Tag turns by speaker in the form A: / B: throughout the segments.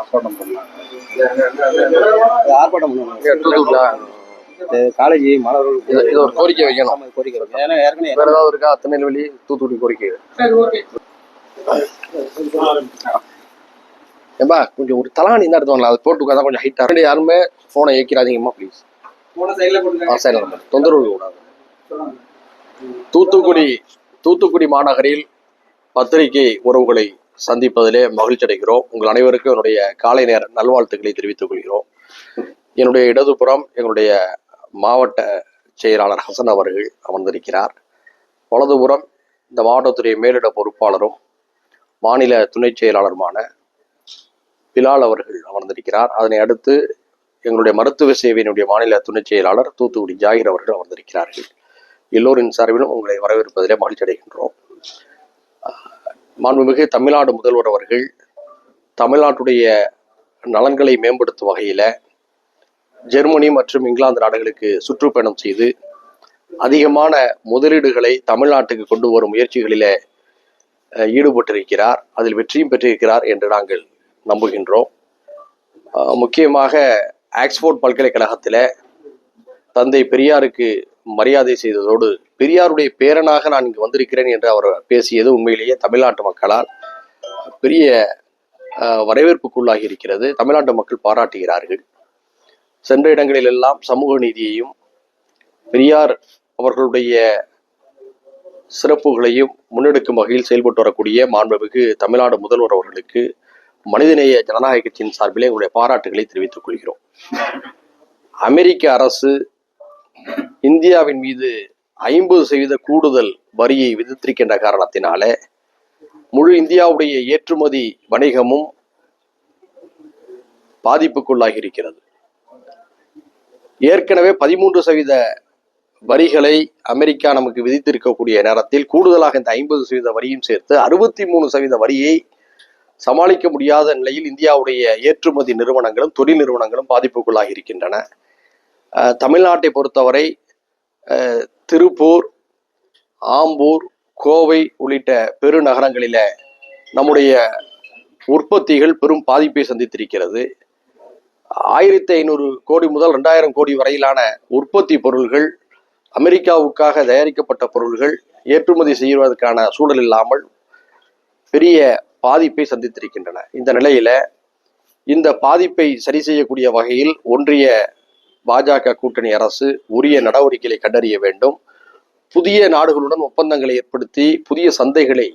A: ஆர்ப்பாட்டம் பண்ணாங்க ஆர்ப்பாட்டம்? பண்ணுவாங்க காலேஜ் மாணவர்களுக்கு
B: இது- ஒரு கோரிக்கை வைக்கணும்.
A: கோரிக்கை வைக்கணும். ஏன்னா ஏற்கனவே
B: வேற ஏதாவது இருக்கா? திருநெல்வேலி தூத்துக்குடி கோரிக்கை. ஏம்பா கொஞ்சம் ஒரு தலாணி இந்த இடத்துல வரலாம். அது போட்டு உட்காந்தா கொஞ்சம் ஹைட்டா இருக்கு யாருமே போனை ஏக்கிறாதீங்கம்மா ப்ளீஸ் சரி தொந்தரவு கூடாது தூத்துக்குடி தூத்துக்குடி மாநகரில் பத்திரிகை உறவுகளை சந்திப்பதிலே மகிழ்ச்சி அடைகிறோம். உங்கள் அனைவருக்கும் என்னுடைய காலை நேர நல்வாழ்த்துக்களை தெரிவித்துக் கொள்கிறோம். என்னுடைய இடதுபுறம் எங்களுடைய மாவட்ட செயலாளர் ஹசன் அவர்கள் அமர்ந்திருக்கிறார். வலதுபுறம் இந்த மாவட்டத்துடைய மேலிட பொறுப்பாளரும் மாநில துணை செயலாளருமான பிலால் அவர்கள் அமர்ந்திருக்கிறார். அதனை அடுத்து எங்களுடைய மருத்துவ சேவையினுடைய மாநில துணை செயலாளர் தூத்துக்குடி ஜாகிர் அவர்கள் அமர்ந்திருக்கிறார்கள். எல்லோரின் சார்பிலும் உங்களை வரவேற்பதிலே மகிழ்ச்சி அடைகின்றோம். மாண்புமிகு தமிழ்நாடு முதல்வர் அவர்கள் தமிழ்நாட்டுடைய நலன்களை மேம்படுத்தும் வகையில் ஜெர்மனி மற்றும் இங்கிலாந்து நாடுகளுக்கு சுற்றுப்பயணம் செய்து அதிகமான முதலீடுகளை தமிழ்நாட்டுக்கு கொண்டு வரும் முயற்சிகளில் ஈடுபட்டிருக்கிறார். அதில் வெற்றியும் பெற்றிருக்கிறார் என்று நாங்கள் நம்புகின்றோம். முக்கியமாக ஆக்ஸ்போர்ட் பல்கலைக்கழகத்தில் தந்தை பெரியாருக்கு மரியாதை செய்ததோடு பெரியாருடைய பேரனாக நான் இங்கு வந்திருக்கிறேன் என்று அவர் பேசியது உண்மையிலேயே தமிழ்நாட்டு மக்களால் பெரிய வரவேற்புக்குள்ளாகி இருக்கிறது. தமிழ்நாட்டு மக்கள் பாராட்டுகிறார்கள். சென்ற இடங்களில் எல்லாம் சமூக நீதியையும் பெரியார் அவர்களுடைய சிறப்புகளையும் முன்னெடுக்கும் வகையில் செயல்பட்டு வரக்கூடிய மாண்புமிகு தமிழ்நாடு முதல்வர் அவர்களுக்கு மனிதநேய ஜனநாயக கட்சியின் சார்பிலே எங்களுடைய பாராட்டுகளை தெரிவித்துக் கொள்கிறோம். அமெரிக்க அரசு இந்தியாவின் மீது ஐம்பது சதவீத கூடுதல் வரியை விதித்திருக்கின்ற காரணத்தினாலே முழு இந்தியாவுடைய ஏற்றுமதி வணிகமும் பாதிப்புக்குள்ளாகி இருக்கிறது ஏற்கனவே பதிமூன்று சதவீத வரிகளை அமெரிக்கா நமக்கு விதித்திருக்கக்கூடிய நேரத்தில் கூடுதலாக இந்த ஐம்பது சதவீத வரியும் சேர்த்து அறுபத்தி மூணு சதவீத வரியை சமாளிக்க முடியாத நிலையில் இந்தியாவுடைய ஏற்றுமதி நிறுவனங்களும் தொழில் நிறுவனங்களும் பாதிப்புக்குள்ளாகி இருக்கின்றன தமிழ்நாட்டை பொறுத்தவரை திருப்பூர் ஆம்பூர் கோவை உள்ளிட்ட பெருநகரங்களில் நம்முடைய உற்பத்திகள் பெரும் பாதிப்பை சந்தித்திருக்கிறது. ஆயிரத்தி ஐநூறு கோடி முதல் ரெண்டாயிரம் கோடி வரையிலான உற்பத்தி பொருள்கள் அமெரிக்காவுக்காக தயாரிக்கப்பட்ட பொருள்கள் ஏற்றுமதி செய்வதற்கான சூழல் இல்லாமல் பெரிய பாதிப்பை சந்தித்திருக்கின்றன. இந்த நிலையில இந்த பாதிப்பை சரி செய்யக்கூடிய வகையில் ஒன்றிய பாஜக கூட்டணி அரசு உரிய நடவடிக்கைகளை கண்டறிய வேண்டும். புதிய நாடுகளுடன் ஒப்பந்தங்களை ஏற்படுத்தி புதிய சந்தைகளை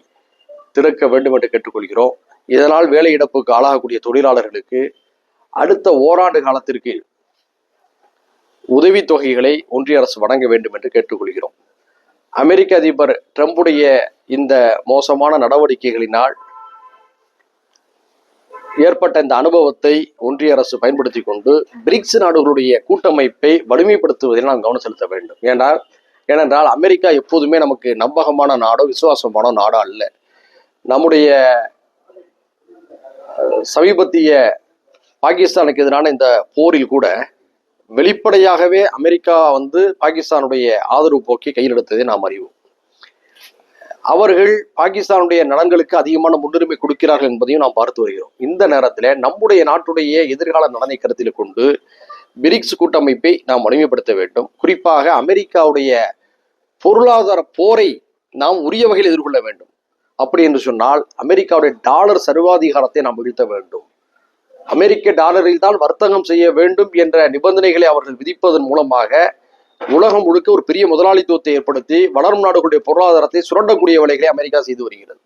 B: திறக்க வேண்டும் என்று கேட்டுக்கொள்கிறோம். இதனால் வேலை இழப்புக்கு ஆளாகக்கூடிய தொழிலாளர்களுக்கு அடுத்த ஓராண்டு காலத்திற்கு உதவித் தொகைகளை ஒன்றிய அரசு வழங்க வேண்டும் என்று கேட்டுக்கொள்கிறோம். அமெரிக்க அதிபர் ட்ரம்புடைய இந்த மோசமான நடவடிக்கைகளினால் ஏற்பட்ட இந்த அனுபவத்தை ஒன்றிய அரசு பயன்படுத்தி கொண்டு பிரிக்ஸ் நாடுகளுடைய கூட்டமைப்பை வலிமைப்படுத்துவதில் நாம் கவனம் செலுத்த வேண்டும். ஏனென்றால் ஏனென்றால் அமெரிக்கா எப்போதுமே நமக்கு நம்பகமான நாடோ விசுவாசமான நாடோ அல்ல. நம்முடைய சமீபத்திய பாகிஸ்தானுக்கு எதிரான இந்த போரில் கூட வெளிப்படையாகவே அமெரிக்கா வந்து பாகிஸ்தானுடைய ஆதரவு போக்கை கையில் எடுத்ததை நாம் அறிவோம். அவர்கள் பாகிஸ்தானுடைய நலன்களுக்கு அதிகமான முன்னுரிமை கொடுக்கிறார்கள் என்பதையும் நாம் பார்த்து வருகிறோம். இந்த நேரத்தில் நம்முடைய நாட்டுடைய எதிர்கால நலனை கருத்தில் கொண்டு பிரிக்ஸ் கூட்டமைப்பை நாம் வலிமைப்படுத்த வேண்டும். குறிப்பாக அமெரிக்காவுடைய பொருளாதார போரை நாம் உரிய வகையில் எதிர்கொள்ள வேண்டும். அப்படி என்று சொன்னால் அமெரிக்காவுடைய டாலர் சர்வாதிகாரத்தை நாம் வீழ்த்த வேண்டும். அமெரிக்க டாலரில் தான் வர்த்தகம் செய்ய வேண்டும் என்ற நிபந்தனைகளை அவர்கள் விதிப்பதன் மூலமாக உலகம் முழுக்க ஒரு பெரிய முதலாளித்துவத்தை ஏற்படுத்தி வளரும் நாடுகளுடைய பொருளாதாரத்தை சுரண்டக்கூடிய வேலைகளை அமெரிக்கா செய்து வருகிறது.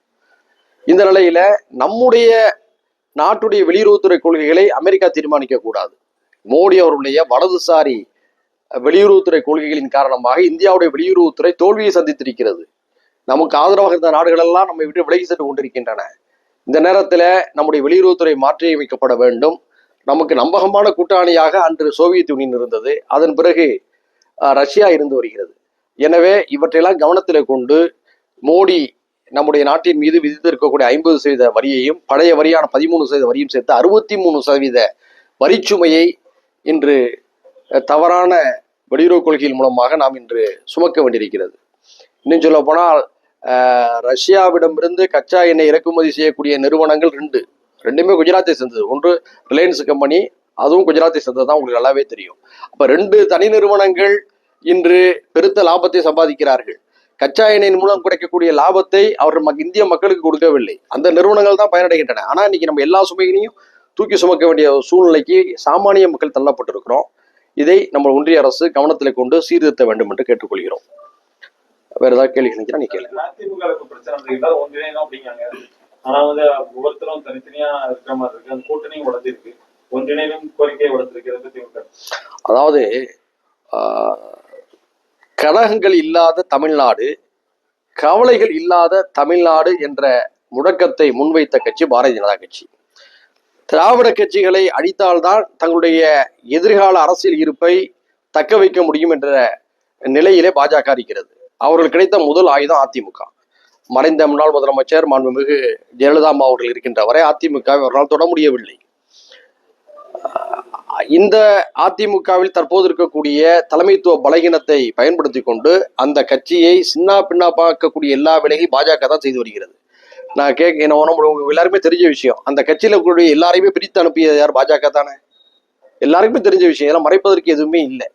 B: இந்த நிலையில நம்முடைய நாட்டுடைய வெளியுறவுத்துறை கொள்கைகளை அமெரிக்கா தீர்மானிக்க கூடாது. மோடி அவருடைய வலதுசாரி வெளியுறவுத்துறை கொள்கைகளின் காரணமாக இந்தியாவுடைய வெளியுறவுத்துறை தோல்வியை சந்தித்திருக்கிறது. நமக்கு ஆதரவாக இருந்த நாடுகள் எல்லாம் நம்மை விட்டு விலகி சென்று கொண்டிருக்கின்றன. இந்த நேரத்துல நம்முடைய வெளியுறவுத்துறை மாற்றியமைக்கப்பட வேண்டும். நமக்கு நம்பகமான கூட்டாளியாக அன்று சோவியத் யூனியன் இருந்தது. அதன் பிறகு ரஷ்யா இருந்து வருகிறது. எனவே இவற்றையெல்லாம் கவனத்தில் கொண்டு மோடி நம்முடைய நாட்டின் மீது விதித்திருக்கக்கூடிய ஐம்பது சதவீத வரியையும் பழைய வரியான பதிமூணு சதவீத வரியும் சேர்த்து அறுபத்தி மூணு சதவீத வரிச்சுமையை இன்று தவறான வெளியுறவு கொள்கையின் மூலமாக நாம் இன்று சுமக்க வேண்டியிருக்கிறது. இன்னும் சொல்ல போனால் ரஷ்யாவிடமிருந்து கச்சா எண்ணெய் இறக்குமதி செய்யக்கூடிய நிறுவனங்கள் ரெண்டு. ரெண்டுமே குஜராத்தை சேர்ந்தது. ஒன்று ரிலையன்ஸ் கம்பெனி அதுவும் குஜராத்தை சேர்ந்தது தான் உங்களுக்கு நல்லாவே தெரியும். அப்ப ரெண்டு தனி நிறுவனங்கள் இன்று பெருத்த லாபத்தை சம்பாதிக்கிறார்கள். கச்சா எண்ணெயின் மூலம் கிடைக்கக்கூடிய லாபத்தை அவர் மக்- இந்திய மக்களுக்கு கொடுக்கவில்லை. அந்த நிறுவனங்கள் தான் பயனடைகின்றன. ஆனா இன்னைக்கு நம்ம எல்லா சுமைகளையும் தூக்கி சுமக்க வேண்டிய ஒரு சூழ்நிலைக்கு சாமானிய மக்கள் தள்ளப்பட்டிருக்கிறோம். இதை நம்ம ஒன்றிய அரசு கவனத்தில் கொண்டு சீர்திருத்த வேண்டும் என்று கேட்டுக்கொள்கிறோம். வேற ஏதாவது கேள்வி நினைக்கிறா நீ கேளு.
C: அதிமுக ஆனா வந்து ஒவ்வொருத்தரும் தனித்தனியா இருக்கிற மாதிரி இருக்கு. அந்த கூட்டணியும் உடஞ்சிருக்கு ஒன்றிணையும் கோரிக்கையை உடச்சிருக்கு திமுக.
B: அதாவது ஆஹ், கழகங்கள் இல்லாத தமிழ்நாடு கவலைகள் இல்லாத தமிழ்நாடு என்ற முழக்கத்தை முன்வைத்த கட்சி பாரதிய ஜனதா கட்சி. திராவிட கட்சிகளை அழித்தால்தான் தங்களுடைய எதிர்கால அரசியல் இருப்பை தக்க வைக்க முடியும் என்ற நிலையிலே பாஜக இருக்கிறது. அவர்கள் கிடைத்த முதல் ஆயுதம் அதிமுக. மறைந்த முன்னாள் முதலமைச்சர் மாண்புமிகு ஜெயலலிதா அம்மா அவர்கள் இருக்கின்ற வரை அதிமுக அவர்களால் தொட முடியவில்லை. இந்த அதிமுகவில் தற்போது இருக்கக்கூடிய தலைமைத்துவ பலகீனத்தை பயன்படுத்தி கொண்டு அந்த கட்சியை சின்ன பின்னா பார்க்கக்கூடிய எல்லா வேலையும் பாஜக தான் செய்து வருகிறது. நான் கேட்க என்ன நம்ம உங்க தெரிஞ்ச விஷயம். அந்த கட்சியில இருக்கக்கூடிய எல்லாரையுமே பிரித்து அனுப்பியது யார்? பாஜக தானே. எல்லாருக்குமே தெரிஞ்ச விஷயம். இதெல்லாம் மறைப்பதற்கு எதுவுமே இல்லை.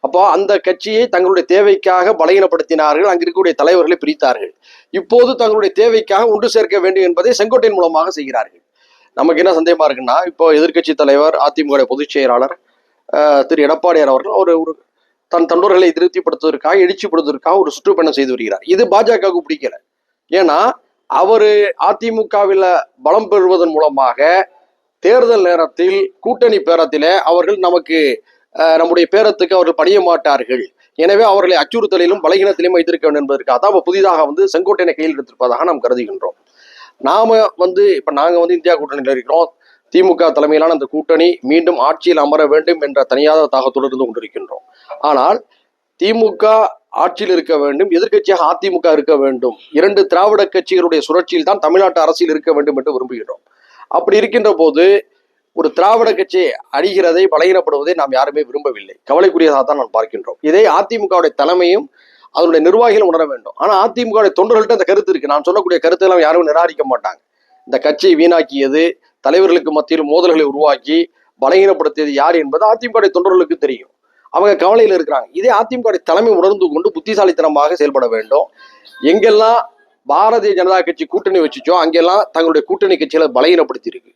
B: அப்போ அந்த கட்சியை தங்களுடைய தேவைக்காக பலகீனப்படுத்தினார்கள். அங்கு இருக்கக்கூடிய தலைவர்களை பிரித்தார்கள். இப்போது தங்களுடைய தேவைக்காக ஒன்று சேர்க்க வேண்டும் என்பதை செங்கோட்டையின் மூலமாக செய்கிறார்கள். நமக்கு என்ன சந்தேகமா இருக்குன்னா இப்போ எதிர்க்கட்சி தலைவர் அதிமுக பொதுச் செயலாளர் திரு எடப்பாடியார் அவர்கள் ஒரு ஒரு தன் தொண்டர்களை திருப்திப்படுத்துவதற்காக எழுச்சிப்படுத்துவதற்காக ஒரு சுற்றுப்பயணம் செய்து வருகிறார். இது பாஜகவுக்கு பிடிக்கல. ஏன்னா அவரு அதிமுகவில் பலம் பெறுவதன் மூலமாக தேர்தல் நேரத்தில் கூட்டணி பேரத்திலே அவர்கள் நமக்கு நம்முடைய பேரத்துக்கு அவர்கள் பணிய மாட்டார்கள். எனவே அவர்களை அச்சுறுத்தலிலும் பலகீனத்திலும் வைத்திருக்க வேண்டும் என்பதற்காக தான் புதிதாக வந்து செங்கோட்டையினை கையில் எடுத்திருப்பதாக நாம் கருதுகின்றோம். நாம வந்து இப்ப நாங்க வந்து இந்தியா கூட்டணியில் இருக்கிறோம். திமுக தலைமையிலான அந்த கூட்டணி மீண்டும் ஆட்சியில் அமர வேண்டும் என்ற தனியாத தாகத்தோடு இருந்து கொண்டிருக்கின்றோம். ஆனால் திமுக ஆட்சியில் இருக்க வேண்டும் எதிர்க்கட்சியாக அதிமுக இருக்க வேண்டும். இரண்டு திராவிட கட்சிகளுடைய சுழற்சியில் தான் தமிழ்நாட்டு அரசியல் இருக்க வேண்டும் என்று விரும்புகிறோம் அப்படி இருக்கின்ற போது ஒரு திராவிட கட்சி அழிகிறதை பலகீனப்படுவதை நாம் யாருமே விரும்பவில்லை. கவலைக்குரியதாக தான் நாம் பார்க்கின்றோம். இதை அதிமுகவுடைய தலைமையும் அதனுடைய நிர்வாகிகள் உணர வேண்டும். ஆனால் அதிமுக தொண்டர்கள்ட்ட அந்த கருத்து இருக்கு. நான் சொல்லக்கூடிய கருத்தை எல்லாம் யாரும் நிராகரிக்க மாட்டாங்க. இந்த கட்சியை வீணாக்கியது தலைவர்களுக்கு மத்தியில் மோதல்களை உருவாக்கி பலகீனப்படுத்தியது யார் என்பது அதிமுக தொண்டர்களுக்கு தெரியும். அவங்க கவலையில் இருக்கிறாங்க. இதே அதிமுக தலைமை உணர்ந்து கொண்டு புத்திசாலித்தனமாக செயல்பட வேண்டும். எங்கெல்லாம் பாரதிய ஜனதா கட்சி கூட்டணி வச்சுச்சோ அங்கெல்லாம் தங்களுடைய கூட்டணி கட்சிகளை பலகீனப்படுத்தி இருக்கு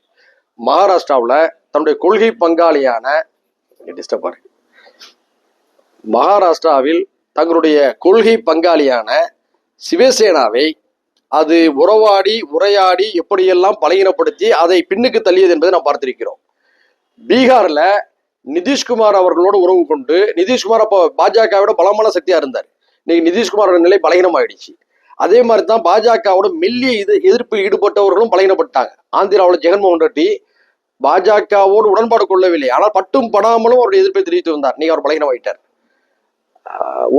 B: மகாராஷ்டிராவில் தன்னுடைய கொள்கை பங்காளியான டிஸ்டர்ப் மகாராஷ்டிராவில் தங்களுடைய கொள்கை பங்காளியான சிவசேனாவை அது உறவாடி உரையாடி எப்படியெல்லாம் பலகீனப்படுத்தி அதை பின்னுக்கு தள்ளியது என்பதை நாம் பார்த்திருக்கிறோம். பீகார்ல நிதிஷ்குமார் அவர்களோடு உறவு கொண்டு நிதிஷ்குமார் அப்போ பாஜகவோட பலமான சக்தியா இருந்தார். இன்னைக்கு நிதிஷ்குமாரோட நிலை பலகீனமாயிடுச்சு. அதே மாதிரி தான் பாஜகவோட மெல்லிய இது எதிர்ப்பு ஈடுபட்டவர்களும் பலகீனப்பட்டாங்க. ஆந்திராவில் ஜெகன்மோகன் ரெட்டி பாஜகவோடு உடன்பாடு கொள்ளவில்லை. ஆனால் பட்டும் படாமலும் அவருடைய எதிர்ப்பை தெரிவித்து வந்தார். நீங்க அவர் பலகீனமாயிட்டார்.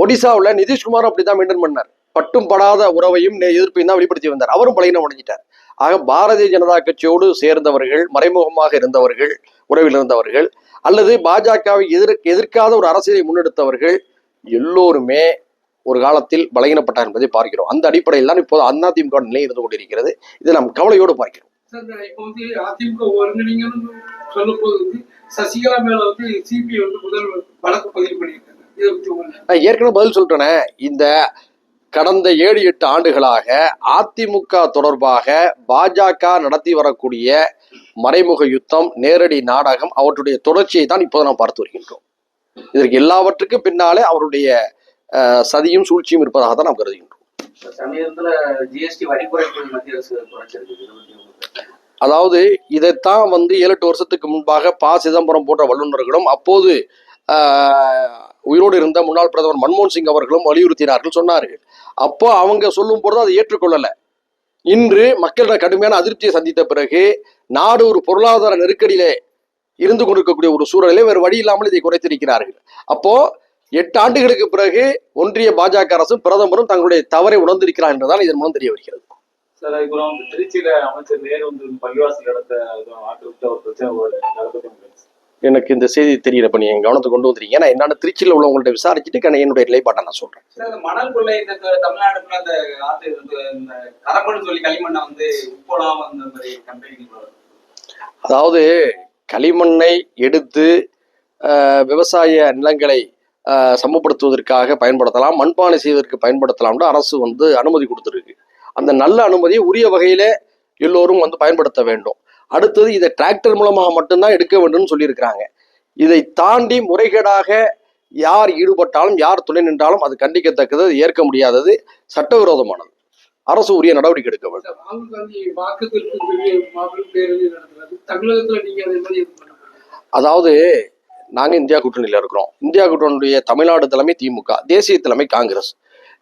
B: ஒடிசாவுல நிதிஷ்குமார் அப்படிதான் மெயின்டைன் பண்ணார். பட்டும் படாத உறவையும் எதிர்ப்பையும் தான் வெளிப்படுத்தி வந்தார். அவரும் பலகீனம் அடைஞ்சிட்டார் ஆக பாரதிய ஜனதா கட்சியோடு சேர்ந்தவர்கள் மறைமுகமாக இருந்தவர்கள் உறவில் இருந்தவர்கள் அல்லது பாஜகவை எதிர் எதிர்க்காத ஒரு அரசியலை முன்னெடுத்தவர்கள் எல்லோருமே ஒரு காலத்தில் பலகீனப்பட்டார் என்பதை பார்க்கிறோம். அந்த அடிப்படையில் தான் இப்போது அதிமுக நிலை இருந்து கொண்டிருக்கிறது. இதை நாம் கவலையோடு பார்க்கிறோம்.
D: அதிமுக ஒருங்கிணைங்கன்னு சொல்லும் போது சசிகலா மேல வந்து சிபிஐ வந்து முதல் வழக்கு பதிவு பண்ணியிருக்காங்க
B: நான் ஏற்கனவே பதில் சொல்லிட்டேனே. இந்த கடந்த ஏழு எட்டு ஆண்டுகளாக அதிமுக தொடர்பாக பாஜக நடத்தி வரக்கூடிய மறைமுக யுத்தம் நேரடி நாடகம் அவற்றுடைய தொடர்ச்சியை தான் இப்போது நாம் பார்த்து வருகின்றோம். இதற்கு எல்லாவற்றுக்கும் பின்னாலே அவருடைய சதியும் சூழ்ச்சியும் இருப்பதாக தான் நாம் கருதுகின்றோம். அதாவது இதைத்தான் வந்து ஏழு எட்டு வருஷத்துக்கு முன்பாக ப. சிதம்பரம் போன்ற வல்லுநர்களும் அப்போது உயிரோடு இருந்த முன்னாள் பிரதமர் மன்மோகன் சிங் அவர்களும் வலியுறுத்தினார்கள் சொன்னார்கள். அப்போ அவங்க சொல்லும் பொழுது அதை ஏற்றுக்கொள்ளலை. இன்று மக்களிடம் கடுமையான அதிருப்தியை சந்தித்த பிறகு நாடு ஒரு பொருளாதார நெருக்கடியிலே இருந்து கொண்டிருக்கக்கூடிய ஒரு சூழலே வேறு வழி இல்லாமல் இதை குறைத்திருக்கிறார்கள். அப்போ எட்டு ஆண்டுகளுக்கு பிறகு ஒன்றிய பாஜக அரசும் பிரதமரும் தங்களுடைய தவறை உணர்ந்திருக்கிறார் என்றுதான் இதன் மூலம் தெரிய வருகிறது.
C: சார் அதுக்கப்புறம் திருச்சியில அமைச்சர் நேரு வந்து பள்ளிவாசல் இடத்த ஆக்கிரமித்த ஒரு பிரச்சனை
B: எனக்கு இந்த செய்தி தெரியல பண்ணி என் கவனத்துக்கு கொண்டு வந்துருக்கீங்க நான் என்னென்ன திருச்சியில் உள்ளவங்கள்ட்ட விசாரிச்சுட்டு என்னுடைய நிலைப்பாட்டை நான் சொல்றேன்.
E: மணல் கொள்ளை இந்த தமிழ்நாடுக்குள்ள அந்த ஆத்து இந்த- இந்த கரம்புன்னு சொல்லி களிமண்ணை வந்து உப்போலாம் அந்த மாதிரி கம்பெனி
B: அதாவது களிமண்ணை எடுத்து விவசாய நிலங்களை சமப்படுத்துவதற்காக பயன்படுத்தலாம் மண்பானை செய்வதற்கு பயன்படுத்தலாம்னு அரசு வந்து அனுமதி கொடுத்துருக்கு. அந்த நல்ல அனுமதியை உரிய வகையில எல்லோரும் வந்து பயன்படுத்த வேண்டும். அடுத்தது இதை டிராக்டர் மூலமாக மட்டும்தான் எடுக்க வேண்டும்னு சொல்லியிருக்கிறாங்க. இதை தாண்டி முறைகேடாக யார் ஈடுபட்டாலும் யார் துணை நின்றாலும் அது கண்டிக்கத்தக்கது ஏற்க முடியாதது சட்டவிரோதமானது. அரசு உரிய நடவடிக்கை எடுக்க வேண்டும்? அதாவது நாங்க இந்தியா கூட்டணியில இருக்கிறோம். இந்தியா கூட்டணியுடைய தமிழ்நாடு தலைமை திமுக தேசிய தலைமை காங்கிரஸ்.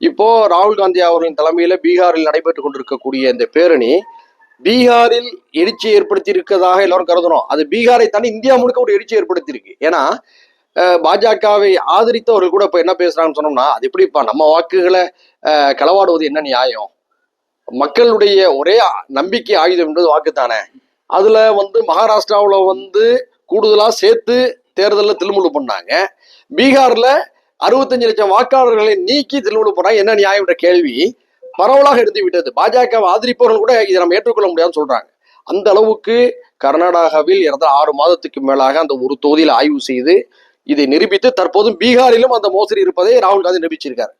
B: இப்போ ராகுல் காந்தி அவர்களின் தலைமையில பீகாரில் நடைபெற்று கொண்டிருக்கக்கூடிய இந்த பேரணி பீகாரில் எழுச்சி ஏற்படுத்தி இருக்கிறதாக எல்லாரும் கருதணும். அது பீகாரை தாண்டி இந்தியா முழுக்க ஒரு எழுச்சி ஏற்படுத்தியிருக்கு. ஏன்னா பாஜகவை ஆதரித்தவர்கள் கூட இப்போ என்ன பேசுறாங்கன்னு சொன்னோம்னா அது எப்படிப்பா நம்ம வாக்குகளை களவாடுவது என்ன நியாயம்? மக்களுடைய ஒரே நம்பிக்கை ஆயுதம் என்பது வாக்குத்தானே. அதுல வந்து மகாராஷ்டிராவில் வந்து கூடுதலாக சேர்த்து தேர்தலில் திருமுழு பண்ணாங்க. பீகார்ல அறுபத்தஞ்சு லட்சம் வாக்காளர்களை நீக்கி திருமுழு பண்ணாங்க. என்ன நியாயம் என்ற கேள்வி. பரவலாக எடுத்து விட்டது. பாஜக ஆதரிப்பவர்கள் கூட இதை நம்ம ஏற்றுக்கொள்ள முடியாதுன்னு சொல்றாங்க. அந்த அளவுக்கு கர்நாடகாவில் இறந்த ஆறு மாதத்துக்கு மேலாக அந்த ஒரு தொகுதியில் ஆய்வு செய்து இதை நிரூபித்து தற்போதும் பீகாரிலும் அந்த மோசடி இருப்பதை ராகுல் காந்தி நிரூபிச்சிருக்காரு.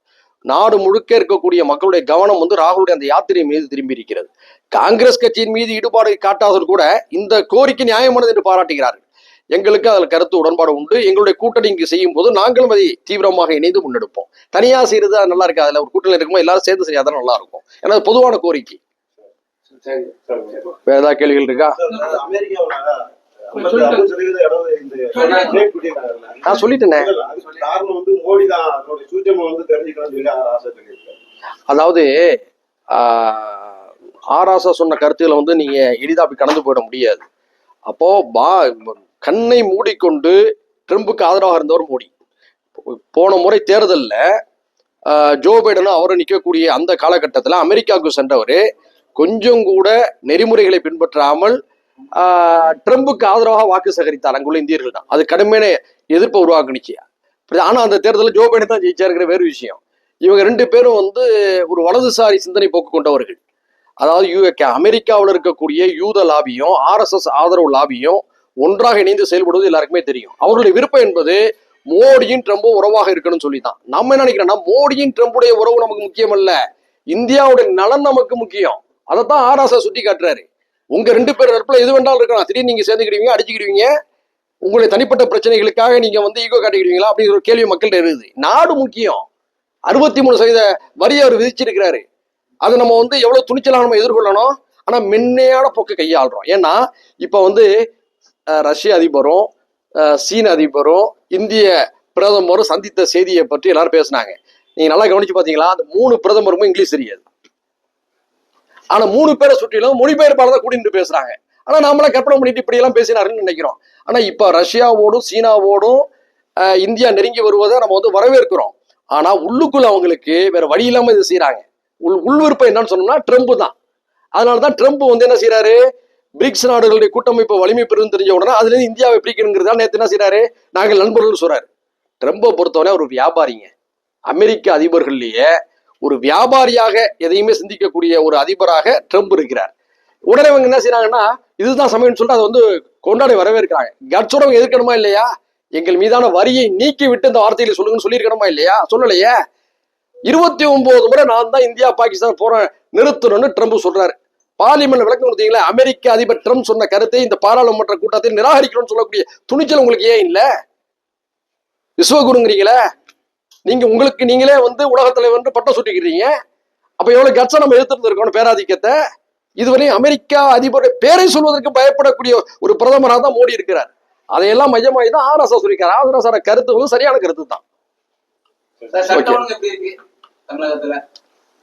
B: நாடு முழுக்க இருக்கக்கூடிய மக்களுடைய கவனம் வந்து ராகுலுடைய அந்த யாத்திரை மீது திரும்பி இருக்கிறது. காங்கிரஸ் கட்சியின் மீது ஈடுபாடு காட்டாதவர் கூட இந்த கோரிக்கை நியாயமானது என்று பாராட்டுகிறார்கள். எங்களுக்கு அதில் கருத்து உடன்பாடு உண்டு எங்களுடைய கூட்டணி இங்கு செய்யும் போது நாங்களும் அதை தீவிரமாக இணைந்து முன்னெடுப்போம் தனியா செய்யறது நல்லா இருக்கு அதுல ஒரு கூட்டணி இருக்கும்போது எல்லாரும் சேர்ந்து செய்யாதான் நல்லா இருக்கும் ஏன்னா பொதுவான கோரிக்கை வேற ஏதாவது கேள்விகள் இருக்கா நான் சொல்லிட்டேனே
A: ஆசை
B: அதாவது ஆராசா சொன்ன கருத்துக்களை வந்து நீங்க எளிதா அப்படி கடந்து போயிட முடியாது அப்போ பா கண்ணை மூடிக்கொண்டு ட்ரம்புக்கு ஆதரவாக இருந்தவர் மோடி. போன முறை தேர்தலில் ஜோ பைடனும் அவரும் நிற்கக்கூடிய அந்த காலகட்டத்தில் அமெரிக்காவுக்கு சென்றவர் கொஞ்சம் கூட நெறிமுறைகளை பின்பற்றாமல் ட்ரம்புக்கு ஆதரவாக வாக்கு சேகரித்தார். அங்குள்ள இந்தியர்கள் தான். அது கடுமையான எதிர்ப்பை உருவாக்குனுச்சு. ஆனால் அந்த தேர்தலில் ஜோ பைடன் தான் ஜெயிச்சாருங்கிற வேறு விஷயம். இவங்க ரெண்டு பேரும் வந்து ஒரு வலதுசாரி சிந்தனை போக்கு கொண்டவர்கள். அதாவது யூ அமெரிக்காவில் இருக்கக்கூடிய யூத லாபியும் ஆர்எஸ்எஸ் ஆதரவு லாபியும் ஒன்றாக இணைந்து செயல்படுவது எல்லாருக்குமே தெரியும். அவருடைய விருப்பம் என்பது மோடியும் ட்ரம்பும் உறவாக இருக்கணும்னு சொல்லி தான் நம்ம என்ன நினைக்கிறோம்னா மோடியும் ட்ரம்புடைய உறவு நமக்கு முக்கியம் அல்ல இந்தியாவுடைய நலன் நமக்கு முக்கியம். அதை தான் ஆராசா சுட்டி காட்டுறாரு. உங்க ரெண்டு பேர் நட்புல எது வேண்டாலும் இருக்கலாம். திடீர்னு நீங்க சேர்ந்துக்கிடுவீங்க அடிச்சுக்கிடுவீங்க. உங்களுடைய தனிப்பட்ட பிரச்சனைகளுக்காக நீங்க வந்து ஈகோ காட்டிக்கிடுவீங்களா அப்படிங்கிற ஒரு கேள்வி மக்கள்கிட்ட இருக்குது. நாடு முக்கியம். அறுபத்தி மூணு சதவீத வரி அவர் விதிச்சிருக்கிறாரு. அதை நம்ம வந்து எவ்வளவு துணிச்சலாக நம்ம எதிர்கொள்ளணும்? ஆனா மென்மையான போக்கு கையாளுறோம். ஏன்னா இப்ப வந்து ரஷ்ய அதிபரும் சீன அதிபரும் இந்திய பிரதமரும் சந்தித்த செய்தியை பற்றி எல்லாரும் பேசினாங்க. நீங்க நல்லா கவனிச்சு பாத்தீங்களா? அந்த மூணு பிரதமருக்கும் இங்கிலீஷ் தெரியாது. ஆனா மூணு பேரை சுற்றிலும் மொழிபெயர்ப்பாளர் தான் கூட்டிட்டு பேசுறாங்க. ஆனா நாமளா கற்பனை பண்ணிட்டு இப்படி எல்லாம் பேசினாருன்னு நினைக்கிறோம். ஆனா இப்ப ரஷ்யாவோடும் சீனாவோடும் இந்தியா நெருங்கி வருவதை நம்ம வந்து வரவேற்கிறோம். ஆனா உள்ளுக்குள்ள அவங்களுக்கு வேற வழி இல்லாம இது செய்யறாங்க உள் உள்விருப்பம் என்னன்னு சொன்னோம்னா ட்ரம்ப் தான். அதனாலதான் ட்ரம்ப் வந்து என்ன செய்யறாரு பிரிக்ஸ் நாடுகளுடைய கூட்டமைப்பு வலிமை பெறும் தெரிஞ்ச உடனே அதுல இருந்து இந்தியாவை பிரிக்கணுங்கிறதா நேற்று என்ன செய்யறாரு நாங்கள் நண்பர்கள் சொல்றாரு. ட்ரம்பை பொறுத்தவரை ஒரு வியாபாரிங்க. அமெரிக்க அதிபர்கள்லயே ஒரு வியாபாரியாக எதையுமே சிந்திக்கக்கூடிய ஒரு அதிபராக ட்ரம்ப் இருக்கிறார். உடனே இவங்க என்ன செய்யறாங்கன்னா இதுதான் சமயம்னு சொல்லிட்டு அதை வந்து கொண்டாடி வரவேற்கிறாங்க. கட்சோட அவங்க எதிர்க்கணுமா இல்லையா? எங்கள் மீதான வரியை நீக்கி விட்டு இந்த வார்த்தையில சொல்லுங்கன்னு சொல்லியிருக்கணுமா இல்லையா? சொல்லலையே. இருபத்தி ஒன்பது முறை நான் தான் இந்தியா பாகிஸ்தான் போற நிறுத்தணும்னு ட்ரம்ப் சொல்றாரு. பார்லிமெண்ட் விளக்கம் கொடுத்தீங்களா அமெரிக்க அதிபர் ட்ரம்ப் சொன்ன கருத்தை இந்த பாராளுமன்ற கூட்டத்தில் நிராகரிக்கணும்னு சொல்லக்கூடிய துணிச்சல் உங்களுக்கு ஏன் இல்ல? விஸ்வகுருங்கிறீங்களே நீங்க உங்களுக்கு நீங்களே வந்து உலக தலைவர் பட்டம் சுட்டிக்கிறீங்க. அப்ப எவ்வளவு கட்சம் நம்ம எதிர்த்து இருக்கணும் பேராதிக்கத்தை. இதுவரை அமெரிக்கா அதிபருடைய பேரை சொல்வதற்கு பயப்படக்கூடிய ஒரு பிரதமராக தான் மோடி இருக்கிறார். அதையெல்லாம் மையமாகி தான் ஆர்எஸ்எஸ் சொல்லியிருக்காரு. ஆர்எஸ்எஸ் கருத்து வந்து சரியான கருத்து தான்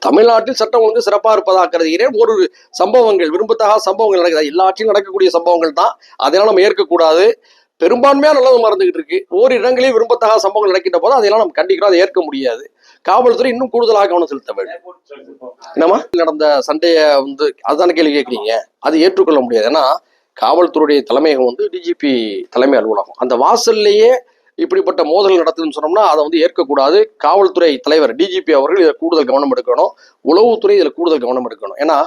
B: தமிழ்நாட்டில் சட்டம் ஒழுங்கு சிறப்பாக இருப்பதாக கருதுகிறேன் ஒரு சம்பவங்கள் விரும்பத்தகாத சம்பவங்கள் நடக்குது. எல்லா ஆட்சியும் நடக்கக்கூடிய சம்பவங்கள் தான். அதெல்லாம் நம்ம ஏற்கக்கூடாது. பெரும்பான்மையாக நல்லது மறந்துகிட்டு இருக்கு. ஓர் இடங்களில் விரும்பத்தகாத சம்பவங்கள் நடக்கின்ற போது அதையெல்லாம் நம்ம கண்டிக்கிறோம். அதை ஏற்க முடியாது. காவல்துறை இன்னும் கூடுதலாக கவனம் செலுத்த வேண்டும். என்னமா நடந்த சண்டையை வந்து அதுதான கேள்வி கேட்குறீங்க? அது ஏற்றுக்கொள்ள முடியாது. ஏன்னா காவல்துறையுடைய தலைமையகம் வந்து டிஜிபி தலைமை அலுவலகம். அந்த வாசல்லையே இப்படிப்பட்ட மோதல் நடத்துதுன்னு சொன்னோம்னா அதை வந்து ஏற்கக்கூடாது. காவல்துறை தலைவர் டிஜிபி அவர்கள் இதில் கூடுதல் கவனம் எடுக்கணும். உளவுத்துறை இதில் கூடுதல் கவனம் எடுக்கணும். ஏன்னா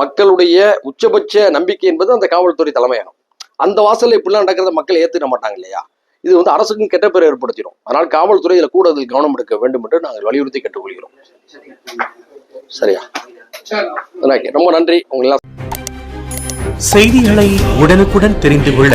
B: மக்களுடைய உச்சபட்ச நம்பிக்கை என்பது அந்த காவல்துறை தலைமையகம். அந்த வாசல்ல இப்படிலாம் நடக்கிறத மக்கள் ஏற்றுக்க மாட்டாங்க இல்லையா? இது வந்து அரசுக்கும் கெட்ட பேர் ஏற்படுத்திடும். அதனால் காவல்துறை இதில் கூடுதல் கவனம் எடுக்க வேண்டும் என்று நாங்கள் வலியுறுத்தி கேட்டுக்கொள்கிறோம். சரியா? ரொம்ப நன்றி. உங்களெல்லாம்
F: செய்திகளை உடனுக்குடன் தெரிந்து கொள்ள